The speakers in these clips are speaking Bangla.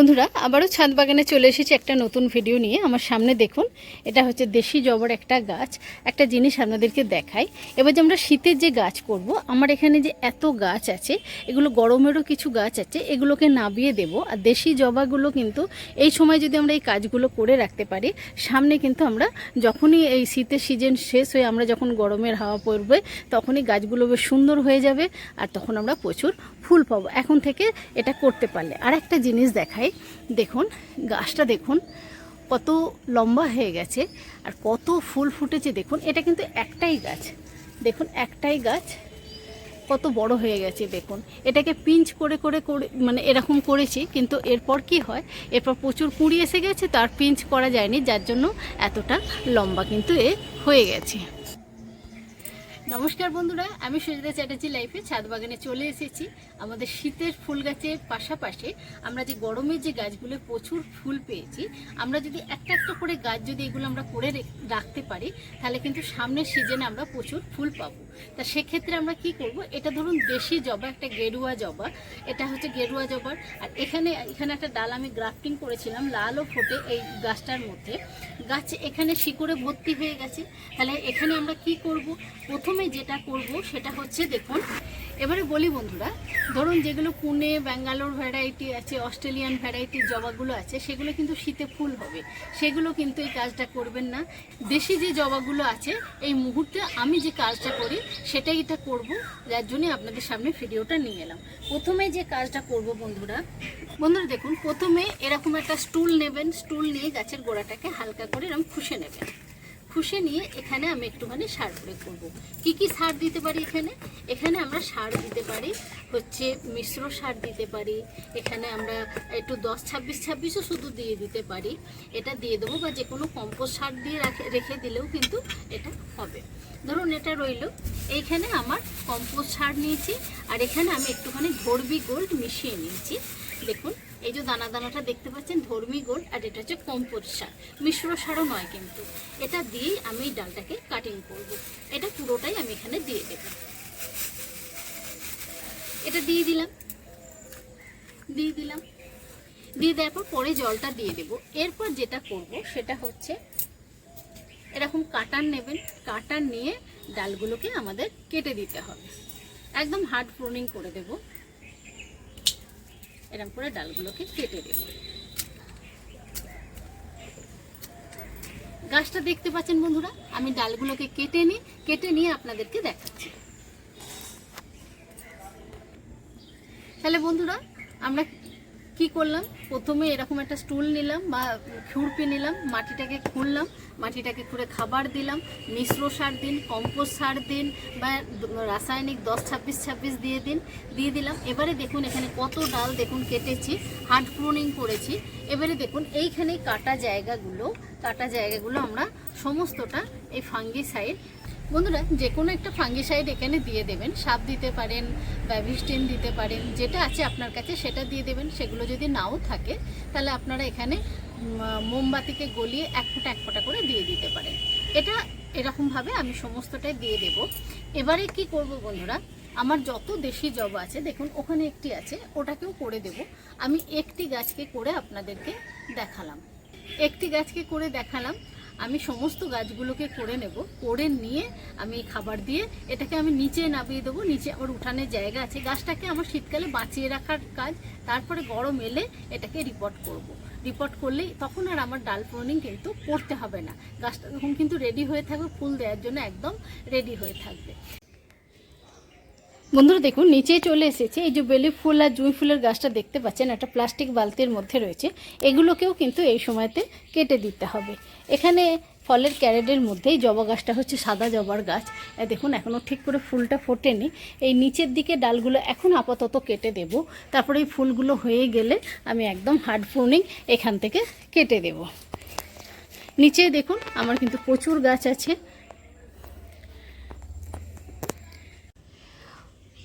বন্ধুরা, আবারও ছাদ বাগানে চলে এসেছি একটা নতুন ভিডিও নিয়ে। আমার সামনে দেখুন, এটা হচ্ছে দেশি জবর একটা গাছ। একটা জিনিস আপনাদেরকে দেখাই। এবার যে আমরা শীতের যে গাছ করব, আমার এখানে যে এত গাছ আছে, এগুলো গরমেরও কিছু গাছ আছে, এগুলোকে নাবিয়ে দেব। আর দেশি জবাগুলো কিন্তু এই সময় যদি আমরা এই কাজগুলো করে রাখতে পারি, সামনে কিন্তু আমরা যখনই এই শীতের সিজন শেষ হয়ে আমরা যখন গরমের হাওয়া পড়বে, তখনই গাছগুলো বেশ সুন্দর হয়ে যাবে। আর তখন আমরা প্রচুর ফুল পাবো। এখন থেকে এটা করতে পারলে। আর একটা জিনিস দেখাই দেখুন, গাছটা দেখুন, কত লম্বা হয়ে গেছে আর কত ফুল ফুটেছে দেখুন, এটা কিন্তু একটাই গাছ। দেখুন, একটাই গাছ, কত বড় হয়ে গেছে দেখুন। এটাকে পিঞ্চ করে করে করে মানে এরকম করেছি, কিন্তু এরপর কি হয়? এরপর প্রচুর কুঁড়ি এসে গেছে তো আর পিঞ্চ করা যায়নি, যার জন্য এতটা লম্বা কিন্তু এ হয়ে গেছে। নমস্কার বন্ধুরা, আমি সুজিতা চ্যাটার্জি লাইফে ছাদ বাগানে চলে এসেছি। আমাদের শীতের ফুল গাছের পাশাপাশি আমরা যে গরমের যে গাছগুলো প্রচুর ফুল পেয়েছি, আমরা যদি একটা একটা করে গাছ যদি এগুলো আমরা করে রাখতে পারি, তাহলে কিন্তু সামনের সিজনে আমরা প্রচুর ফুল পাবো। তা সেক্ষেত্রে আমরা কি করব? এটা ধরুন দেশি জবা, একটা গেরুয়া জবা। এটা হচ্ছে গেরুয়া জবার। আর এখানে এখানে একটা ডাল আমি গ্রাফটিং করেছিলাম, লালও ফোটে এই গাছটার মধ্যে। গাছ এখানে শিকড়ে ভর্তি হয়ে গেছে। তাহলে এখানে আমরা কি করব? প্রথমে যেটা করব সেটা হচ্ছে দেখুন এবারে বলি বন্ধুরা, ধরুন যেগুলো পুনে, ব্যাঙ্গালোর ভ্যারাইটি আছে অস্ট্রেলিয়ান ভ্যারাইটির জবাগুলো আছে, সেগুলো কিন্তু শীতে ফুল হবে। সেগুলো কিন্তু এই কাজটা করবেন না। দেশি যে জবাগুলো আছে, এই মুহূর্তে আমি যে কাজটা করি, সেটাই এটা করব। যার জন্য আপনাদের সামনে ভিডিওটা নিয়ে এলাম। প্রথমে যে কাজটা করব বন্ধুরা বন্ধুরা দেখুন, প্রথমে এরকম একটা স্টুল নেবেন। স্টুল নিয়ে গাছের গোড়াটাকে হালকা করে এরকম খুশে নেবেন। খুশে নিয়ে এখানে আমি একটুখানি সার প্রয়োগ করব। কি কি সার দিতে পারি এখানে? এখানে আমরা সার দিতে পারি হচ্ছে মিশ্র সার দিতে পারি। এখানে আমরা একটু দশ, ছাব্বিশ, ছাব্বিশও শুধু দিয়ে দিতে পারি। এটা দিয়ে দেবো বা যে কোনো কম্পোস্ট সার দিয়ে রাখে, রেখে দিলেও কিন্তু এটা হবে। ধরুন এটা রইল। এইখানে আমার কম্পোস্ট সার নিয়েছি। আর এখানে আমি একটুখানি ধর্বি গোল্ড মিশিয়ে নিয়েছি। দেখুন, এই যে দানা দানাটা দেখতে পাচ্ছেন, ধর্মী গোল্ড আর এটা হচ্ছে কম্পোস্ট সার মিশ্র সারও নয় কিন্তু। এটা দিয়েই আমি এই ডালটাকে কাটিং করব। এটা পুরোটাই আমি এখানে দিয়ে দেব। এটা দিয়ে দিলাম। দিয়ে দিলাম। দিয়ে দেওয়ার পর পরে জলটা দিয়ে দেব। এরপর যেটা করব, সেটা হচ্ছে এরকম কাটার নেবেন। কাটার নিয়ে ডালগুলোকে আমাদের কেটে দিতে হবে। একদম হার্ড প্রুনিং করে দেবো। এরকম করে ডালগুলোকে কেটে দেব। গাছটা দেখতে পাচ্ছেন বন্ধুরা, আমি ডালগুলোকে কেটে নিই কেটে নিয়ে আপনাদেরকে দেখাচ্ছি। তাহলে বন্ধুরা, আমরা কি করলাম? প্রথমে এরকম একটা স্টুল নিলাম বা খুরপি নিলাম, মাটিটাকে খুঁড়লাম মাটিটাকে খুঁড়ে খাবার দিলাম, মিশ্র সার দিন কম্পোস্ট সার দিন বা রাসায়নিক দশ, ছাব্বিশ ছাব্বিশ দিয়ে দিন, দিয়ে দিলাম। এবারে দেখুন এখানে কত ডাল দেখুন কেটেছি হার্ড প্রুনিং করেছি। এবারে দেখুন এইখানে কাটা জায়গাগুলো কাটা জায়গাগুলো আমরা সমস্তটা এই ফাঙ্গিসাইড বন্ধুরা যে কোনো একটা ফাঙ্গিসাইড এখানে দিয়ে দেবেন। সাপ দিতে পারেন ব্যাভিস্টিন দিতে পারেন, যেটা আছে আপনার কাছে সেটা দিয়ে দেবেন। সেগুলো যদি নাও থাকে, তাহলে আপনারা এখানে মোমবাতিকে গলিয়ে এক ফোঁটা এক ফোঁটা করে দিয়ে দিতে পারেন। এটা এরকমভাবে আমি সমস্তটাই দিয়ে দেব। এবারে কি করব বন্ধুরা, আমার যত দেশি জবা আছে, দেখুন ওখানে একটি আছে, ওটাকেও করে দেব। আমি একটি গাছকে করে আপনাদেরকে দেখালাম। একটি গাছকে করে দেখালাম। আমি সমস্ত গাছগুলোকে করে নেব, করে নিয়ে আমি খাবার দিয়ে এটাকে আমি নিচে নামিয়ে দেবো, নিচে আমার উঠানের জায়গা আছে। গাছটাকে আমার শীতকালে বাঁচিয়ে রাখার কাজ, তারপরে গরম এলে এটাকে রিপোর্ট করব। রিপোর্ট করলেই তখন আর আমার ডাল প্রুনিং কিন্তু করতে হবে না। গাছটা তখন কিন্তু রেডি হয়ে থাকবে, ফুল দেওয়ার জন্য একদম রেডি হয়ে থাকবে। বন্ধুরা দেখুন নিচে চলে এসেছে। এই যে বেলি ফুল আর জুঁই ফুলের গাছটা দেখতে পাচ্ছেন, একটা প্লাস্টিক বালতির মধ্যে রয়েছে। এগুলোকেও কিন্তু এই সময়তে কেটে দিতে হবে। এখানে ফলের ক্যারেটের মধ্যেই জবা গাছটা হচ্ছে সাদা জবার গাছ। দেখুন এখনও ঠিক করে ফুলটা ফোটেনি। এই নিচের দিকে ডালগুলো এখন আপাতত কেটে দেব। তারপরে এই ফুলগুলো হয়ে গেলে আমি একদম হার্ড প্রুনিং এখান থেকে কেটে দেব। নিচে দেখুন, আমার কিন্তু প্রচুর গাছ আছে।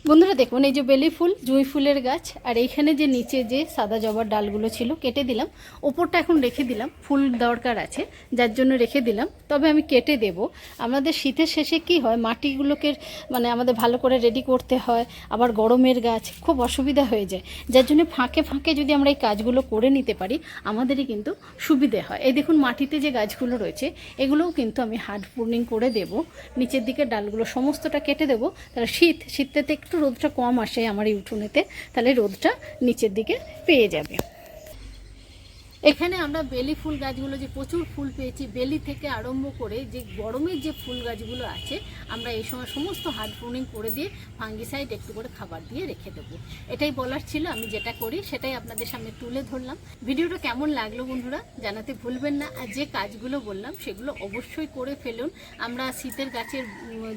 বন্ধুরা দেখুন, এই যে বেলি ফুল, জুঁই ফুলের গাছ, আর এইখানে যে নিচে যে সাদা জবার ডালগুলো ছিল, কেটে দিলাম। ওপরটা এখন রেখে দিলাম, ফুল দরকার আছে, যার জন্য রেখে দিলাম। তবে আমি কেটে দেব। আমাদের শীতের শেষে কি হয়, মাটিগুলোকে মানে আমাদের ভালো করে রেডি করতে হয়, আবার গরমের গাছ, খুব অসুবিধা হয়ে যায়। যার জন্য ফাঁকে ফাঁকে যদি আমরা এই কাজগুলো করে নিতে পারি, আমাদেরই কিন্তু সুবিধে হয়। এই দেখুন, মাটিতে যে গাছগুলো রয়েছে, এগুলোও কিন্তু আমি হার্ড পূর্ণিং করে দেব। নিচের দিকে ডালগুলো সমস্তটা কেটে দেবো। তাহলে শীত শীতটাতে একটু রোদটা কম আসে আমার এই উঠোনেতে তাহলে রোদটা নিচের দিকে পেয়ে যাবে। এখানে আমরা বেলি ফুল গাছগুলো যে প্রচুর ফুল পেয়েছি, বেলি থেকে আরম্ভ করে যে গরমের যে ফুল গাছগুলো আছে, আমরা এই সময় সমস্ত হার্ড প্রুনিং করে দিয়ে ফাঙ্গিসাইড একটু করে খাবার দিয়ে রেখে দেবো। এটাই বলার ছিল, আমি যেটা করি সেটাই আপনাদের সামনে তুলে ধরলাম। ভিডিওটা কেমন লাগল বন্ধুরা জানাতে ভুলবেন না, আর যে কাজগুলো বললাম সেগুলো অবশ্যই করে ফেলুন। আমরা শীতের গাছের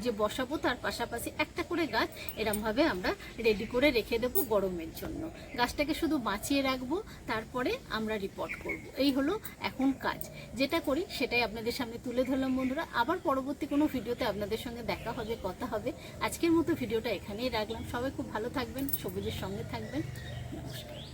যে বসাবো তার পাশাপাশি একটা করে গাছ এরমভাবে আমরা রেডি করে রেখে দেবো গরমের জন্য। গাছটাকে শুধু বাঁচিয়ে রাখব, তারপরে আমরা রিপোর্ট করব। এই হলো এখন কাজ। যেটা করি সেটাই আপনাদের সামনে তুলে ধরলাম বন্ধুরা। আবার পরবর্তী কোনো ভিডিওতে আপনাদের সঙ্গে দেখা হবে, কথা হবে। আজকের মতো ভিডিওটা এখানেই রাখলাম। সবাই খুব ভালো থাকবেন, সবুজের সঙ্গে থাকবেন। নমস্কার।